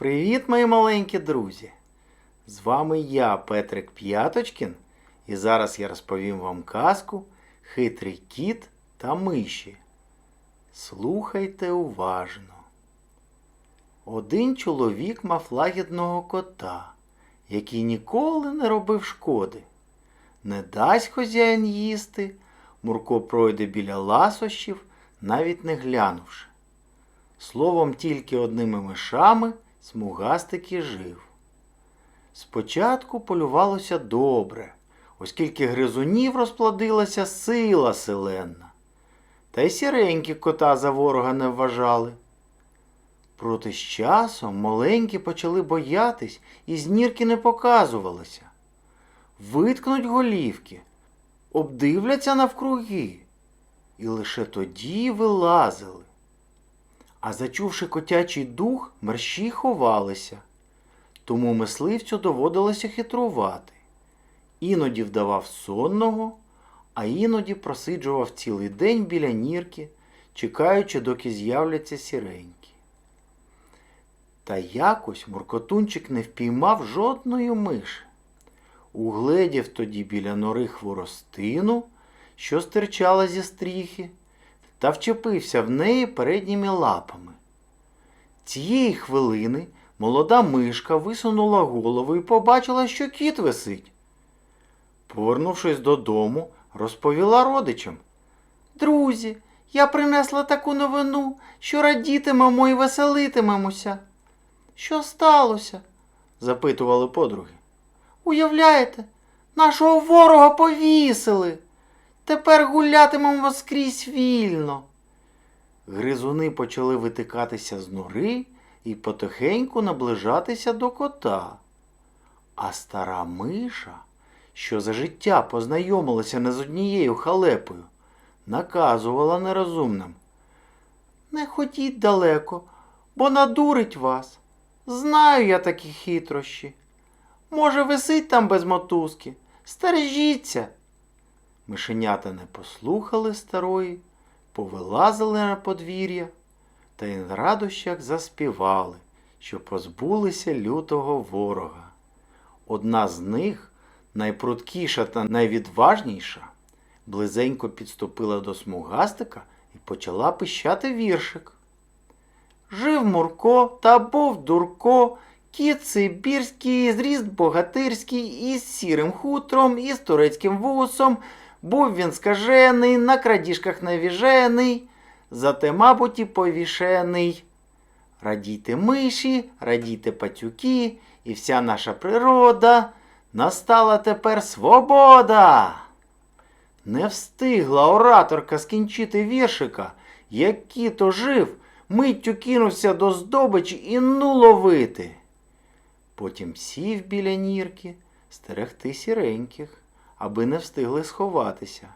Привіт, мої маленькі друзі! З вами я, Петрик П'яточкін, і зараз я розповім вам казку Хитрий кіт та миші. Слухайте уважно. Один чоловік мав лагідного кота, який ніколи не робив шкоди. Не дасть хазяїн їсти, Мурко пройде біля ласощів, навіть не глянувши. Словом, тільки одними мишами смугастик і жив. Спочатку полювалося добре, оскільки гризунів розплодилася сила селенна. Та й сіренькі кота за ворога не вважали. Проте з часом маленькі почали боятись і з нірки не показувалися. Виткнуть голівки, обдивляться навкруги, і лише тоді вилазили. А зачувши котячий дух, мерщі ховалися. Тому мисливцю доводилося хитрувати. Іноді вдавав сонного, а іноді просиджував цілий день біля нірки, чекаючи, доки з'являться сіренькі. Та якось муркотунчик не впіймав жодної миші. Угледів тоді біля нори хворостину, що стирчала зі стріхи, та вчепився в неї передніми лапами. Цієї хвилини молода мишка висунула голову і побачила, що кіт висить. Повернувшись додому, розповіла родичам. Друзі, я принесла таку новину, що радітимемо і веселитимемося. Що сталося? запитували подруги. Уявляєте, нашого ворога повісили. Тепер гулятимемо скрізь вільно. Гризуни почали витикатися з нори і потихеньку наближатися до кота. А стара миша, що за життя познайомилася не з однією халепою, наказувала нерозумним. Не ходіть далеко, бо надурить вас. Знаю я такі хитрощі. Може, висить там без мотузки. Стережіться. Мишенята не послухали старої, повилазили на подвір'я та й на радощах заспівали, що позбулися лютого ворога. Одна з них, найпруткіша та найвідважніша, близенько підступила до смугастика і почала пищати віршик. Жив Мурко та був дурко, кіт сибірський, зріст богатирський, із сірим хутром, із турецьким вусом, був він скажений, на крадіжках навіжений, зате, мабуть, і повішений. Радійте миші, радійте патюки, і вся наша природа, настала тепер свобода. Не встигла ораторка скінчити віршика, як кіт ожив, миттю кинувся до здобичі і ну ловити. Потім сів біля нірки стерегти сіреньких, аби не встигли сховатися.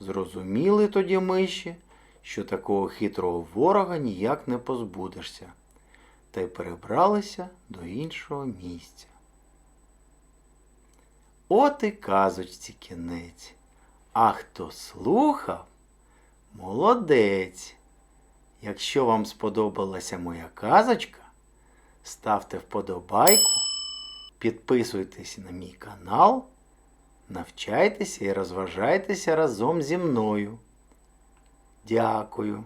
Зрозуміли тоді миші, що такого хитрого ворога ніяк не позбудешся, та й перебралися до іншого місця. От і казочці кінець. А хто слухав, молодець. Якщо вам сподобалася моя казочка, ставте вподобайку, підписуйтесь на мій канал, навчайтеся і розважайтеся разом зі мною. Дякую.